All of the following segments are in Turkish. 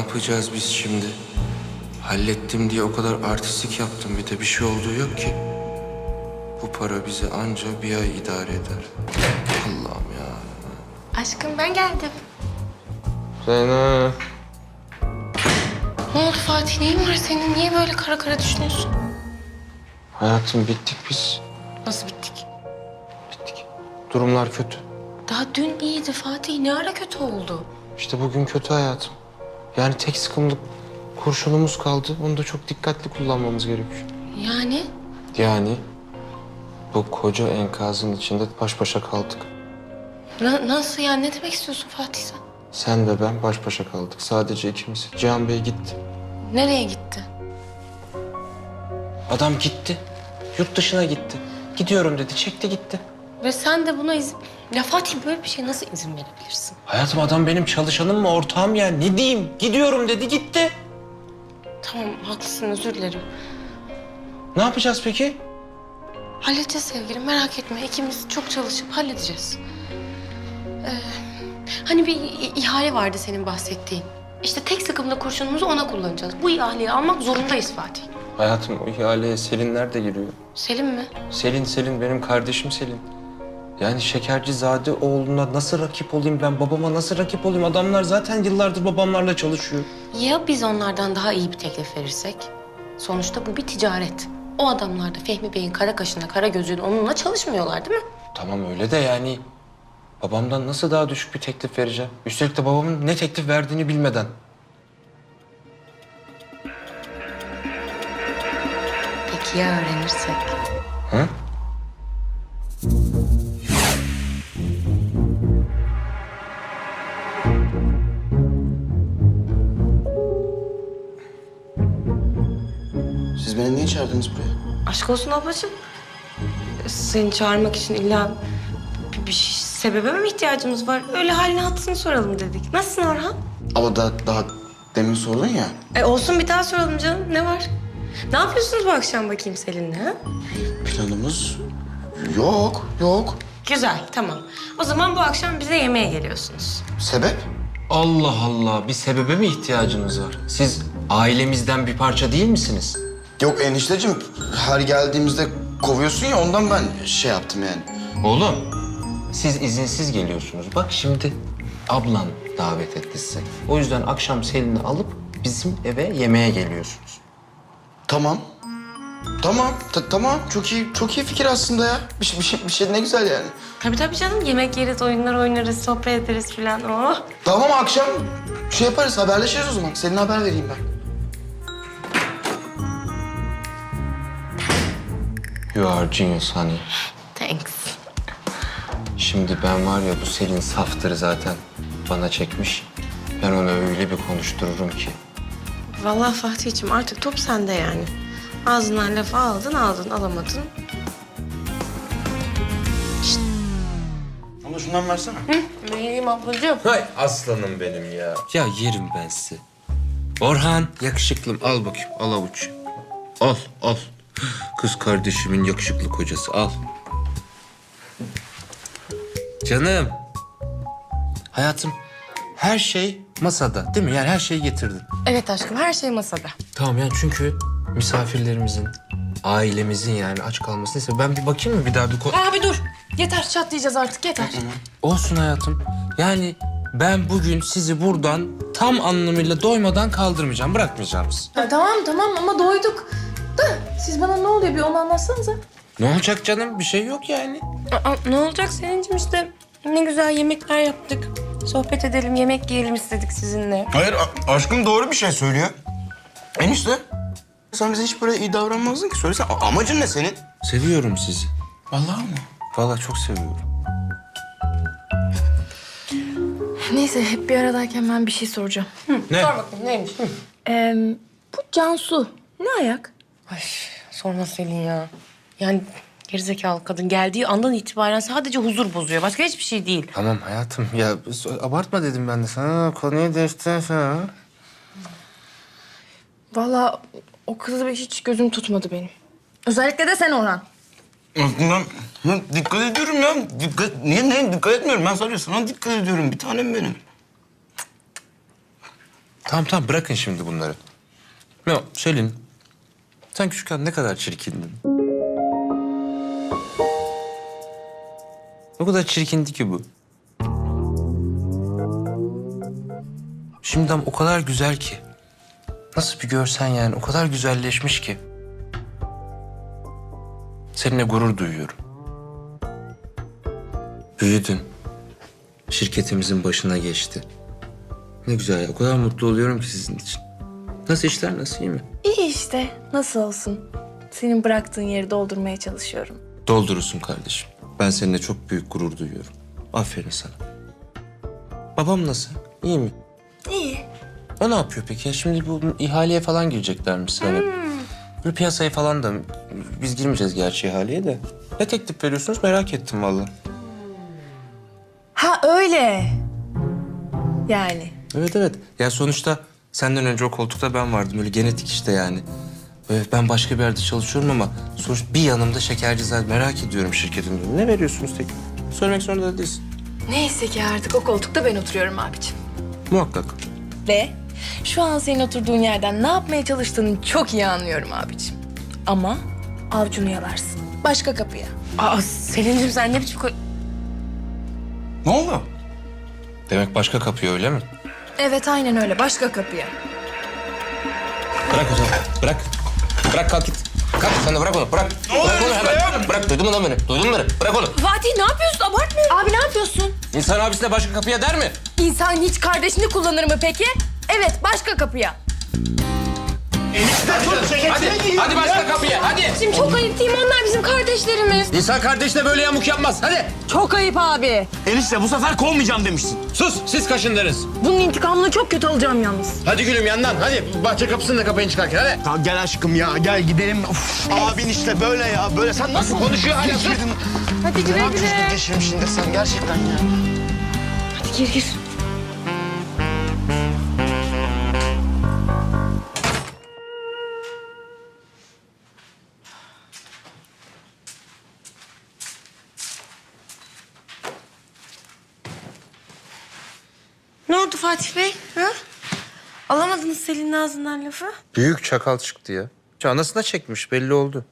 yapacağız biz şimdi? Hallettim diye o kadar artistik yaptım. Bir de bir şey olduğu yok ki. Bu para bizi anca bir ay idare eder. Allah'ım ya. Aşkım ben geldim. Zeynep. Ne oldu Fatih? Neyin var senin? Niye böyle kara kara düşünüyorsun? Hayatım bittik biz. Nasıl bittik? Bittik. Durumlar kötü. Daha dün iyiydi Fatih. Ne ara kötü oldu? İşte bugün kötü hayatım. Yani tek sıkımlık kurşunumuz kaldı. Onu da çok dikkatli kullanmamız gerekiyor. Yani? Yani bu koca enkazın içinde baş başa kaldık. Na- nasıl yani? Ne demek istiyorsun Fatih sen? Sen ve ben baş başa kaldık. Sadece ikimiz. Cihan Bey gitti. Nereye gitti? Adam gitti. Yurt dışına gitti. Gidiyorum dedi. Çekti gitti. Ve sen de buna izin... Ya Fatih böyle bir şey nasıl izin verebilirsin? Hayatım adam benim çalışanım mı ortağım ya? Ne diyeyim? Gidiyorum dedi gitti. Tamam haklısın özür dilerim. Ne yapacağız peki? Halledeceğiz sevgilim merak etme. İkimiz çok çalışıp halledeceğiz. Ee, hani bir ihale vardı senin bahsettiğin. İşte tek sıkımda kurşunumuzu ona kullanacağız. Bu ihaleyi almak zorundayız Fatih. Hayatım o ihaleye Selinler de giriyor. Selim mi? Selin Selin benim kardeşim Selin. Yani Şekercizade oğluna nasıl rakip olayım ben? Babama nasıl rakip olayım? Adamlar zaten yıllardır babamlarla çalışıyor. Ya biz onlardan daha iyi bir teklif verirsek? Sonuçta bu bir ticaret. O adamlar da Fehmi Bey'in kara kaşına, kara gözüyle onunla çalışmıyorlar değil mi? Tamam öyle de yani babamdan nasıl daha düşük bir teklif vereceğim? Üstelik de babamın ne teklif verdiğini bilmeden. Peki ya öğrenirsek? Hı? Çağırdınız buraya? Aşk olsun ablacığım. Seni çağırmak için illa bir, bir şey- sebebe mi ihtiyacımız var? Öyle halini hatırını soralım dedik. Nasılsın Orhan? Ama daha, daha demin sordun ya. E olsun bir daha soralım canım. Ne var? Ne yapıyorsunuz bu akşam bakayım Selin'le ha? Planımız yok, yok. Güzel, tamam. O zaman bu akşam bize yemeğe geliyorsunuz. Sebep? Allah Allah bir sebebe mi ihtiyacınız var? Siz ailemizden bir parça değil misiniz? Yok enişteciğim, her geldiğimizde kovuyorsun ya ondan ben şey yaptım yani. Oğlum siz izinsiz geliyorsunuz. Bak şimdi ablan davet etti size. O yüzden akşam Selin'i alıp bizim eve yemeğe geliyorsunuz. Tamam. Tamam, ta- tamam. Çok iyi, çok iyi fikir aslında ya. Bir şey, bir şey, bir şey ne güzel yani. Tabii tabii canım. Yemek yeriz, oyunlar oynarız, sohbet ederiz filan. Oh. Tamam akşam şey yaparız, haberleşiriz o zaman. Senin haber vereyim ben. You are genius honey. Thanks. Şimdi ben var ya bu Selin saftır zaten. Bana çekmiş. Ben onu öyle bir konuştururum ki. Vallahi Fatih'ciğim artık top sende yani. Ağzından lafı aldın, aldın, alamadın. Bana şundan versene. Vereyim ablacığım. Hay aslanım benim ya. Ya yerim ben sizi. Orhan yakışıklım al bakayım al avuç. Al al. Kız kardeşimin yakışıklı kocası al. Canım. Hayatım her şey masada değil mi? Yani her şeyi getirdin. Evet aşkım, her şey masada. Tamam yani çünkü misafirlerimizin, ailemizin yani aç kalmasını istiyorum. Ben bir bakayım mı bir daha bir ko- Abi dur. Yeter, çatlayacağız artık, yeter. Olsun hayatım. Yani ben bugün sizi buradan tam anlamıyla doymadan kaldırmayacağım, bırakmayacağız. Ya tamam tamam ama doyduk. Siz bana ne oluyor bir onu anlatsanıza. Ne olacak canım? Bir şey yok yani. Aa, ne olacak Selin'cim işte? Ne güzel yemekler yaptık. Sohbet edelim, yemek yiyelim istedik sizinle. Hayır, a- aşkım doğru bir şey söylüyor. Enişte, sen bize hiç böyle iyi davranmazdın ki. Söylesene, a- amacın ne senin? Seviyorum sizi. Vallahi mı? Vallahi çok seviyorum. Neyse hep bir aradayken ben bir şey soracağım. Ne? Sor bakayım neymiş? Ee, bu Cansu ne ayak? Ay sorma Selin ya. Yani gerizekalı kadın geldiği andan itibaren sadece huzur bozuyor. Başka hiçbir şey değil. Tamam hayatım. Ya abartma dedim ben de sana. Konuyu değiştirsene. Vallahi o kızı hiç gözüm tutmadı benim. Özellikle de sen Orhan. Aslında ben dikkat ediyorum ya. Dikkat, niye, niye dikkat etmiyorum? Ben sadece sana dikkat ediyorum. Bir tanem benim. Tamam tamam bırakın şimdi bunları. Ne o, Selin? Sen küçükken ne kadar çirkindin. O kadar çirkindi ki bu. Şimdiden o kadar güzel ki. Nasıl bir görsen yani o kadar güzelleşmiş ki. Seninle gurur duyuyorum. Büyüdün. Şirketimizin başına geçti. Ne güzel ya. O kadar mutlu oluyorum ki sizin için. Nasıl işler nasıl iyi mi? İyi işte. Nasıl olsun? Senin bıraktığın yeri doldurmaya çalışıyorum. Doldurursun kardeşim. Ben seninle çok büyük gurur duyuyorum. Aferin sana. Babam nasıl? İyi mi? İyi. O ne yapıyor peki? Ya şimdi bu ihaleye falan gireceklermiş sanırım. Böyle piyasaya falan da biz girmeyeceğiz gerçi ihaleye de. Ne teklif veriyorsunuz merak ettim vallahi. Ha öyle. Yani. Evet evet. Ya sonuçta senden önce o koltukta ben vardım. Öyle genetik işte yani. Evet, ben başka bir yerde çalışıyorum ama sonuç bir yanımda şekerci zaten merak ediyorum şirketin. Ne veriyorsunuz tek? Söylemek zorunda da değilsin. Neyse ki artık o koltukta ben oturuyorum abicim. Muhakkak. Ve şu an senin oturduğun yerden ne yapmaya çalıştığını çok iyi anlıyorum abicim. Ama avcunu yalarsın. Başka kapıya. Aa Selin'cim sen ne biçim. Ne oldu? Demek başka kapıyor öyle mi? Evet aynen öyle. Başka kapıya. Bırak o zaman. Bırak. Bırak kalk git. Kalk sen de bırak onu. Bırak. bırak onu hemen. Bırak duydun mu lan beni? Duydun mu beni? Bırak onu. Fatih ne yapıyorsun? Abartma. Abi ne yapıyorsun? İnsan abisine başka kapıya der mi? İnsan hiç kardeşini kullanır mı peki? Evet başka kapıya. Hadi. Hadi başka kapıya. Hadi. Şimdi çok ayıp değil mi? Onlar bizim kardeşlerimiz. İnsan kardeşine böyle yamuk yapmaz. Hadi. Çok ayıp abi. Enişte bu sefer kovmayacağım demiştin. Sus. Siz kaşındınız. Bunun intikamını çok kötü alacağım yalnız. Hadi gülüm yandan. Hadi bahçe kapısını da kapayın çıkarken. Hadi. Ya gel aşkım ya gel gidelim. Of, abin işte böyle ya böyle sen nasıl konuşuyor hala? Sus. Hadi güle Ne güle. geçirmişsin de sen gerçekten ya. Hadi gir gir. Oldu Fatih Bey? Ha? Alamadınız Selin'in ağzından lafı. Büyük çakal çıktı ya. Anasına çekmiş belli oldu.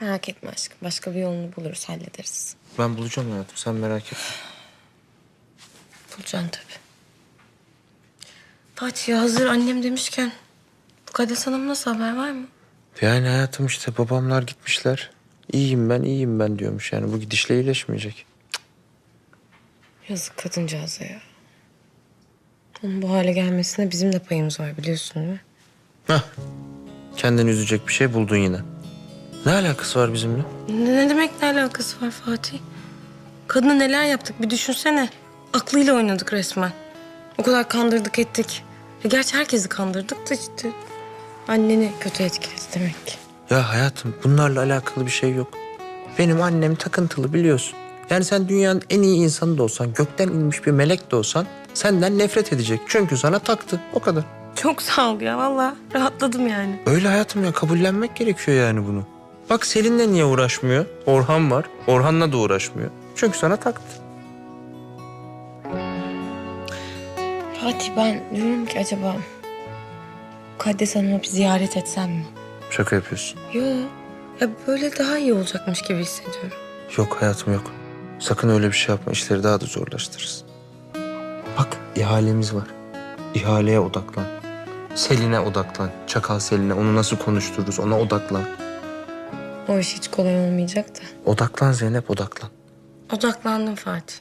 Merak etme aşkım. Başka bir yolunu buluruz, hallederiz. Ben bulacağım hayatım sen merak etme. Bulacaksın tabii. Fatih ya hazır annem demişken... Mukaddes Hanım nasıl haber var mı? Yani hayatım işte babamlar gitmişler. İyiyim ben iyiyim ben diyormuş yani bu gidişle iyileşmeyecek. Yazık kadıncağıza ya. Onun bu hale gelmesine bizim de payımız var biliyorsun değil mi? Hah. Kendini üzecek bir şey buldun yine. Ne alakası var bizimle? Ne, ne demek ne alakası var Fatih? Kadına neler yaptık bir düşünsene. Aklıyla oynadık resmen. O kadar kandırdık ettik. E gerçi herkesi kandırdık da işte. Anneni kötü etkiledi demek ki. Ya hayatım bunlarla alakalı bir şey yok. Benim annem takıntılı biliyorsun. Yani sen dünyanın en iyi insanı da olsan, gökten inmiş bir melek de olsan senden nefret edecek. Çünkü sana taktı. O kadar. Çok sağ ol ya vallahi rahatladım yani. Öyle hayatım ya kabullenmek gerekiyor yani bunu. Bak Selin'le niye uğraşmıyor? Orhan var. Orhan'la da uğraşmıyor. Çünkü sana taktı. Fatih ben diyorum ki acaba Mukaddes Hanım'ı bir ziyaret etsem mi? Şaka yapıyorsun. Yo. Ya böyle daha iyi olacakmış gibi hissediyorum. Yok hayatım yok. Sakın öyle bir şey yapma. İşleri daha da zorlaştırırız. İhalemiz var. İhaleye odaklan. Selin'e odaklan. Çakal Selin'e. Onu nasıl konuştururuz ona odaklan. O iş hiç kolay olmayacak da. Odaklan Zeynep odaklan. Odaklandım Fatih.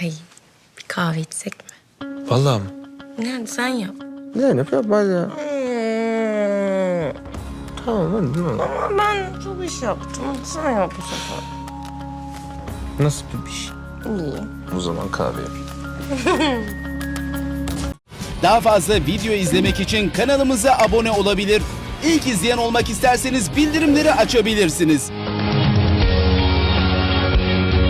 Ay bir kahve içsek mi? Vallahi mı? Yani sen yap. Zeynep yapma ya. Tamam hadi değil mi? Ama ben çok iş yaptım. Sen yap bu sefer. Nasıl bir iş? İyi. O zaman kahve. Daha fazla video izlemek için kanalımıza abone olabilir. İlk izleyen olmak isterseniz bildirimleri açabilirsiniz.